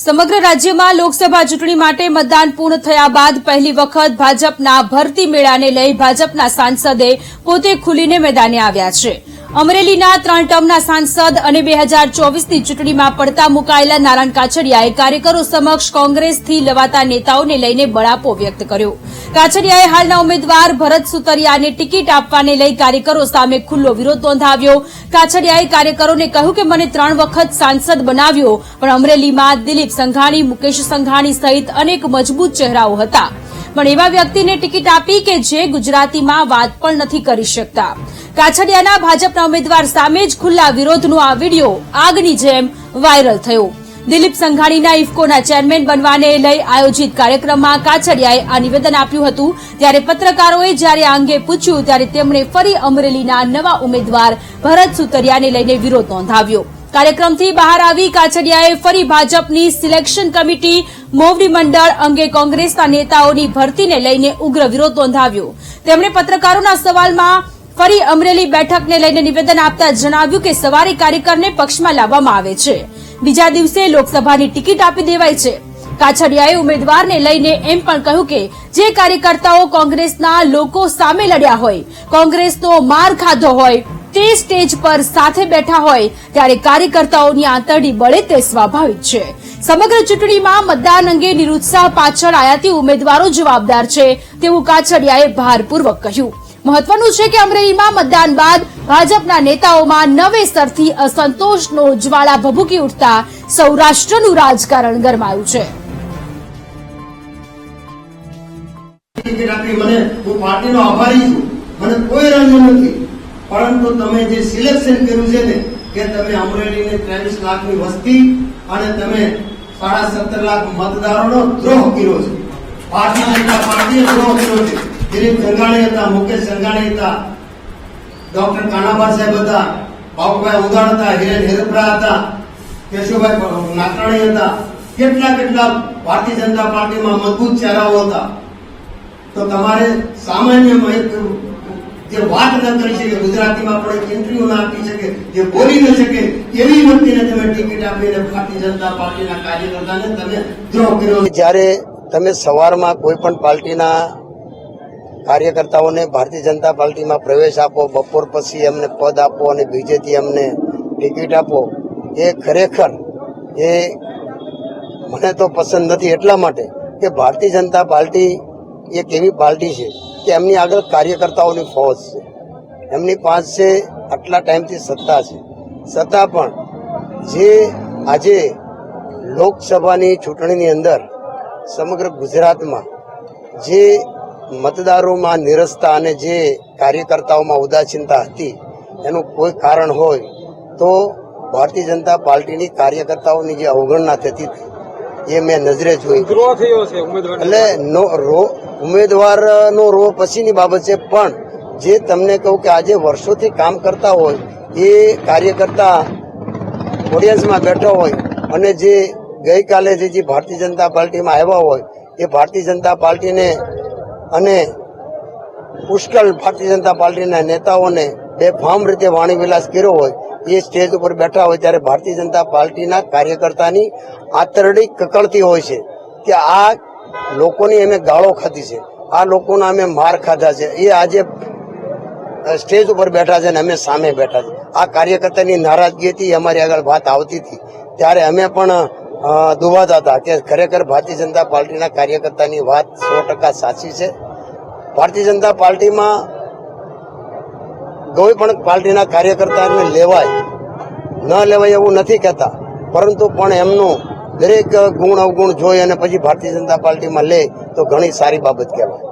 સમગ્ર રાજ્યમાં લોકસભા ચૂંટણી માટે મતદાન પૂર્ણ થયા બાદ પહેલી વખત ભાજપના ભરતી મેળાને લઈ ભાજપના સાંસદે પોતે ખુલીને મેદાને આવ્યા છે. અમરેલીના ત્રણ ટર્મના સાંસદ અને બે હજાર ચોવીસની ચૂંટણીમાં પડતા મુકાયેલા નારાયણ કાછડિયાએ કાર્યકરો સમક્ષ કોંગ્રેસથી લવાતા નેતાઓને લઈને બળાપો વ્યક્ત કર્યો. કાછડિયાએ હાલના ઉમેદવાર ભરત સુતરિયાને ટિકિટ આપવાને લઈ કાર્યકરો સામે ખુલ્લો વિરોધ નોંધાવ્યો. કાછડિયાએ કાર્યકરોને કહ્યું કે મને ત્રણ વખત સાંસદ બનાવ્યો, પણ અમરેલીમાં દિલીપ સંઘાણી, મુકેશ સંઘાણી સહિત અનેક મજબૂત ચહેરાઓ હતા. પણ એવા વ્યક્તિને ટિકિટ આપી કે જે ગુજરાતીમાં વાત પણ નથી કરી શકતા. કાછડિયાના ભાજપના ઉમેદવાર સામે જ ખુલ્લા વિરોધનો આ વીડિયો આગની જેમ વાયરલ થયો. દિલીપ સંઘાણીના ઇફકોના ચેરમેન બનવાને લઈ આયોજિત કાર્યક્રમમાં કાછડિયાએ આ નિવેદન આપ્યું હતું. ત્યારે પત્રકારોએ જ્યારે આ અંગે પૂછ્યું ત્યારે તેમણે ફરી અમરેલીના નવા ઉમેદવાર ભરત સુતરિયાને લઈને વિરોધ નોંધાવ્યો. કાર્યક્રમથી બહાર આવી કાછડિયાએ ફરી ભાજપની સિલેક્શન કમિટી, મોવડી મંડળ અંગે કોંગ્રેસના નેતાઓની ભરતીને લઈને ઉગ્ર વિરોધ નોંધાવ્યો. તેમણે પત્રકારોના સવાલમાં ફરી અમરેલી બેઠકને લઈને નિવેદન આપતા જણાવ્યું કે સવારે કાર્યકરને પક્ષમાં લાવવામાં આવે છે. બીજા દિવસે લોકસભાની ટિકિટ આપી દેવાય છે. કાછડિયાએ ઉમેદવારને લઈને એમ પણ કહ્યું કે જે કાર્યકર્તાઓ કોંગ્રેસના લોકો સામે લડ્યા હોય, કોંગ્રેસનો માર ખાધો હોય, તે સ્ટેજ પર સાથે બેઠા હોય, ત્યારે કાર્યકર્તાઓની આંતરડી બળે તે સ્વાભાવિક છે. સમગ્ર ચૂંટણીમાં મતદાન અંગે નિરુત્સાહ પાછળ આયાતી ઉમેદવારો જવાબદાર છે તેવું કાછડિયાએ ભારપૂર્વક કહ્યું. મહત્વનું છે કે અમરેલીમાં મતદાન બાદ ભાજપના નેતાઓમાં નવેસરથી અસંતોષનો જ્વાળા ભભૂકી ઉઠતા સૌરાષ્ટ્રનું રાજકારણ ગરમાયું છે. મને કોઈ રંગ નથી. પરંતુ તમે જે સિલેક્શન કર્યું છે ને, કે તમે અમરેલીને ત્રેવીસ લાખની વસ્તી અને તમે સાડા સત્તર લાખ મતદારોનો દ્રોહ કર્યો છે. ભારતીય જનતા પાર્ટીએ દ્રોહ કર્યો છે. દિલીપ સંઘાણી હતા, મુકેશ સંઘાણી હતા, ડોક્ટર કાનાબા સાહેબ હતા બાપુભાઈ ઉદાણ હતા, હિરેન હેરપરા હતા, કેશુભાઈ નાકરાણી હતા, કેટલા કેટલા ભારતીય જનતા પાર્ટીમાં મજબૂત ચહેરાઓ હતા. તો તમારે સામાન્ય જે વાત ન કરી શકે, ગુજરાતીમાં પણ ઇન્ટરવ્યુ ના આપી શકે, જે બોલી ન શકે, એવી વ્યક્તિને તમે ટિકિટ આપીને ભારતીય જનતા પાર્ટીના કાર્યકર્તાને તમે જો કર્યો જ્યારે તમે સવારમાં કોઈ પણ પાર્ટીના કાર્યકર્તાઓને ભારતીય જનતા પાર્ટીમાં પ્રવેશ આપો, બપોર પછી એમને પદ આપો અને બીજેથી એમને ટિકિટ આપો, એ ખરેખર એ મને તો પસંદ નથી એટલા માટે કે ભારતીય જનતા પાર્ટી એક એવી પાર્ટી છે કે એમની આગળ કાર્યકર્તાઓની ફોજ છે. એમની પાસે આટલા ટાઈમથી સત્તા છે. સત્તા પણ જે આજે લોકસભાની ચૂંટણીની અંદર સમગ્ર ગુજરાતમાં જે મતદારોમાં નિરસતા અને જે કાર્યકર્તાઓમાં ઉદાસીનતા હતી એનું કોઈ કારણ હોય તો ભારતીય જનતા પાર્ટીની કાર્યકર્તાઓની જે અવગણના થતી હતી એ મેં નજરે જોઈ. એટલે નો રો ઉમેદવારનો રો પછીની બાબત છે પણ જે તમને કહું કે આજે વર્ષોથી કામ કરતા હોય એ કાર્યકર્તા ઓડિયન્સમાં બેઠો હોય અને જે ગઈકાલે જે ભારતીય જનતા પાર્ટીમાં આવ્યા હોય એ ભારતીય જનતા પાર્ટીને અને પુષ્કળ ભારતીય જનતા પાર્ટીના નેતાઓને બેફામ રીતે વાણી વિલાસ કર્યો હોય, એ સ્ટેજ ઉપર બેઠા હોય ત્યારે ભારતીય જનતા પાર્ટીના કાર્યકર્તાની આંતરડી કકળતી હોય છે કે આ લોકોની અમે ગાળો ખાધી છે, આ લોકોના અમે માર ખાધા છે, એ આજે સ્ટેજ ઉપર બેઠા છે અને અમે સામે બેઠા છે. આ કાર્યકર્તાની નારાજગી હતી અમારી આગળ વાત આવતી હતી. ત્યારે અમે પણ દુભાતા હતા કે ખરેખર ભારતીય જનતા પાર્ટીના કાર્યકર્તાની વાત સો ટકા સાચી છે. ભારતીય જનતા પાર્ટીમાં કોઈ પણ પાર્ટીના કાર્યકર્તાને લેવાય, ન લેવાય એવું નથી કહેતા. પરંતુ પણ એમનું દરેક ગુણ અવગુણ જોઈ અને પછી ભારતીય જનતા પાર્ટીમાં લે તો ઘણી સારી બાબત કહેવાય.